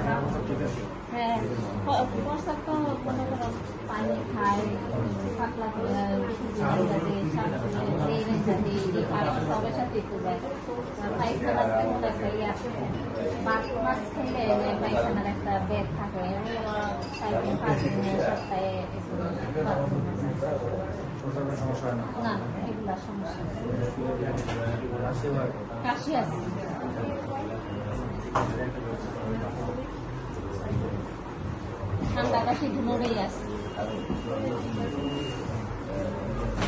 হ্যাঁ পানি খায় পাতলা করে যাতে এই যাতে আর সবার সাথে পায়খানার একটা ইয়ে থাকে আমি সাড়ে পাঁচ না, এগুলা সমস্যা কাশি আছে? ঠান্ডা কাশি দুটোই আছে